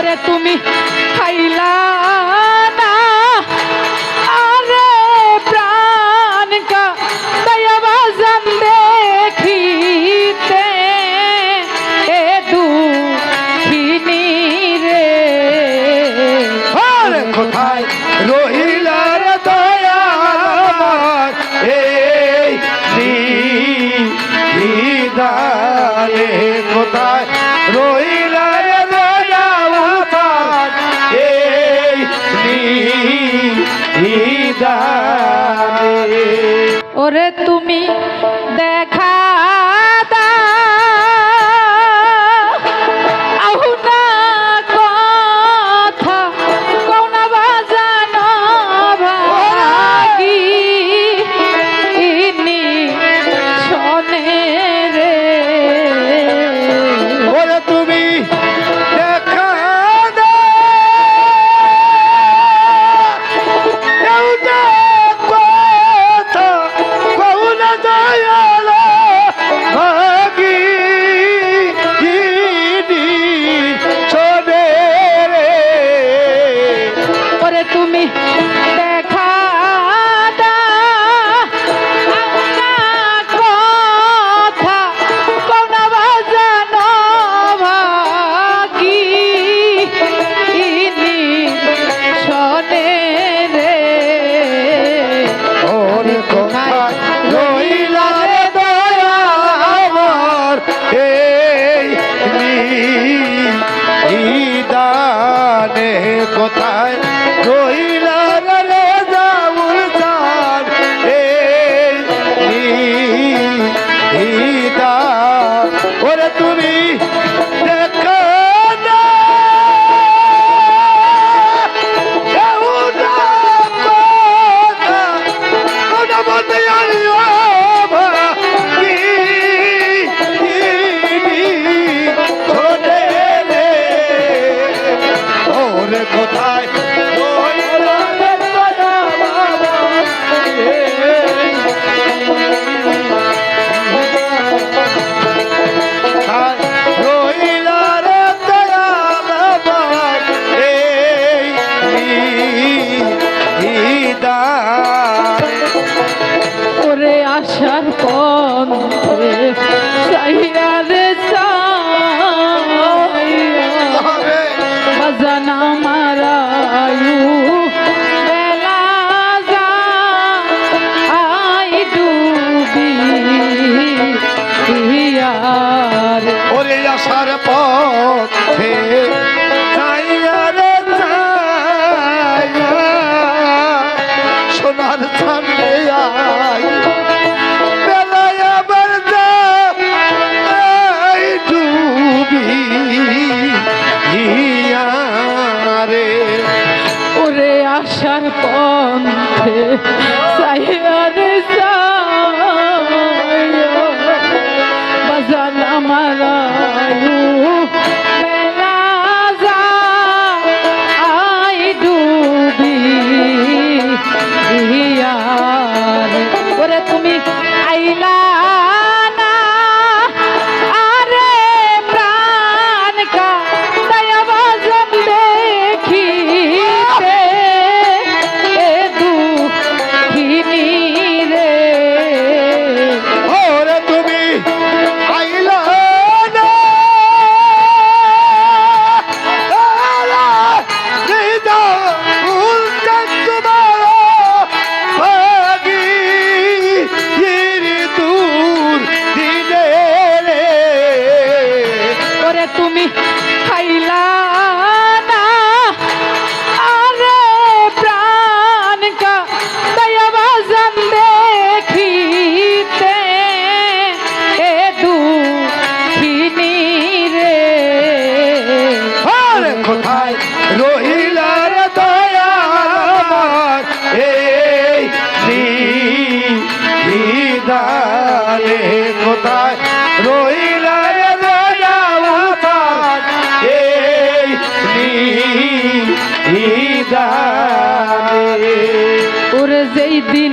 করে তুমি খাইলা না। দয়া এই কোথায় রহিলা ওরে তুমি জানে কোথায়? অন্তরে চাহিয়া রে চাজানা মারায়ু বেলা আই ডুবি সোনার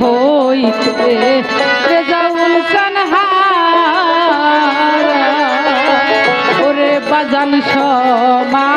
হইতে রেজাউল কানহার ওরে বাজান সমা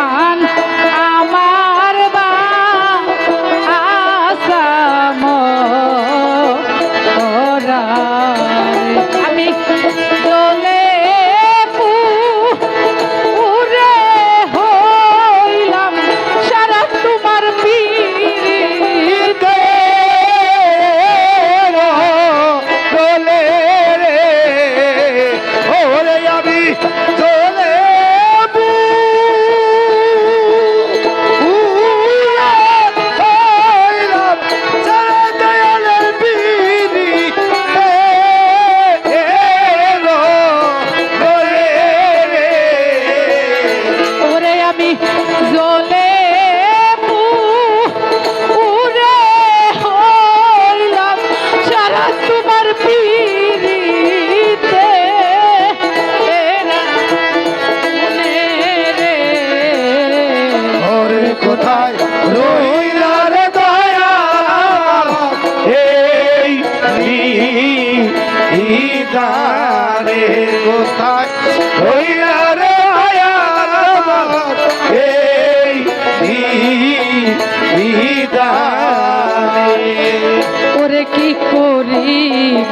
কোথায় রইলার দয়া। এই দারে কোথায় রইলার ওরে কি করিব?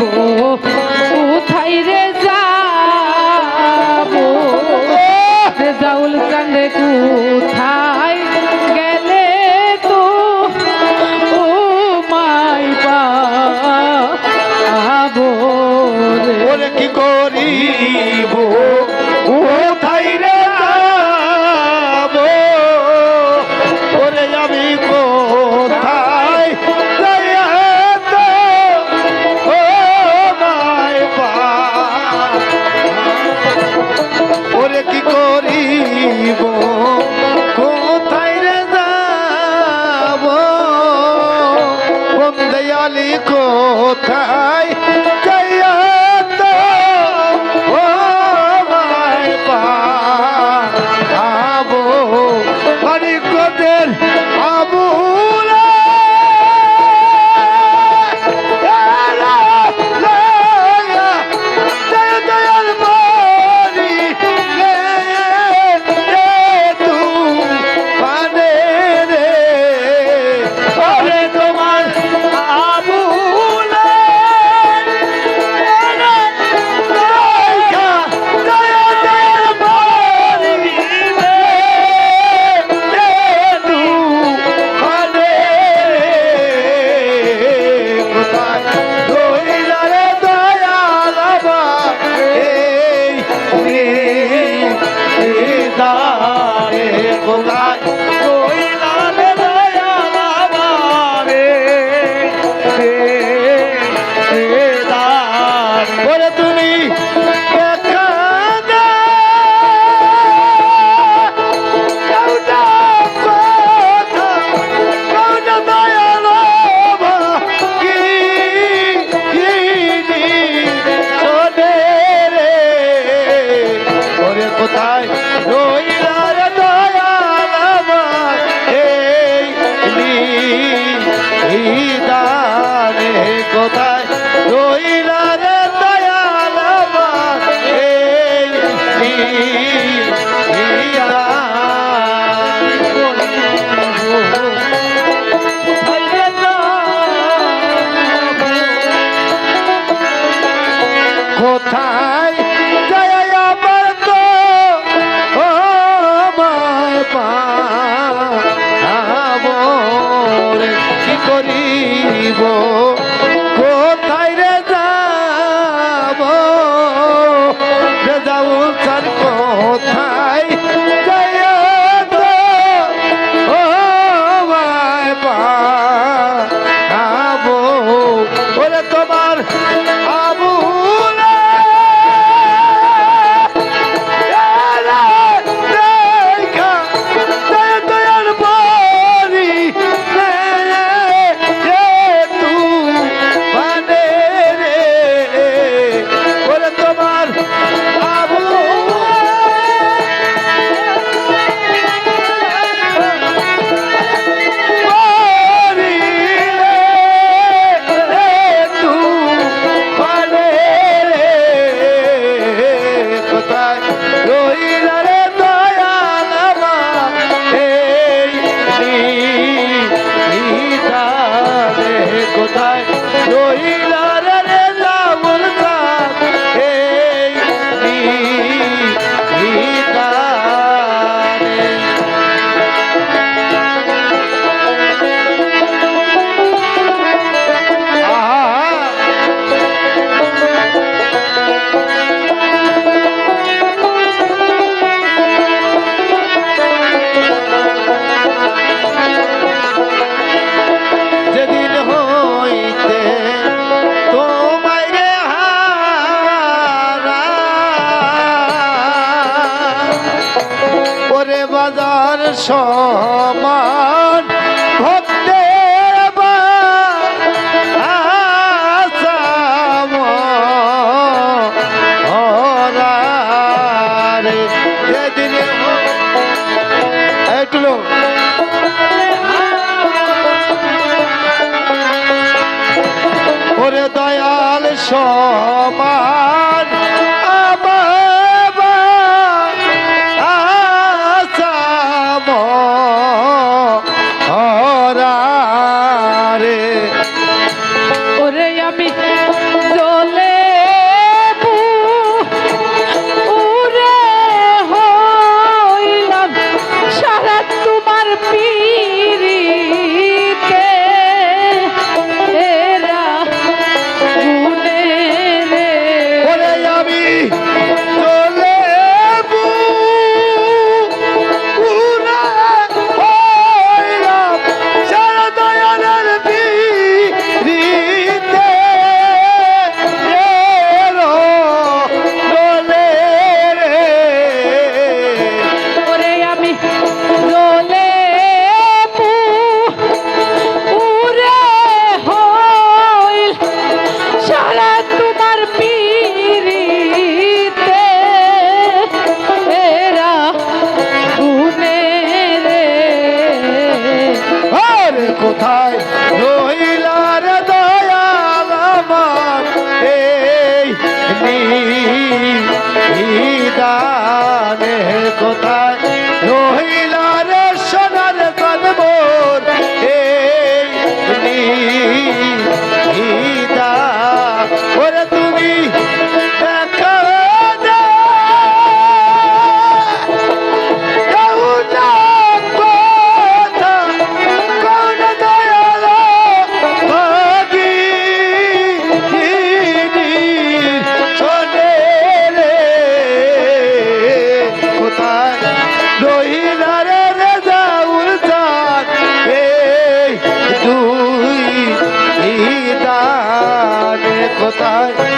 তাই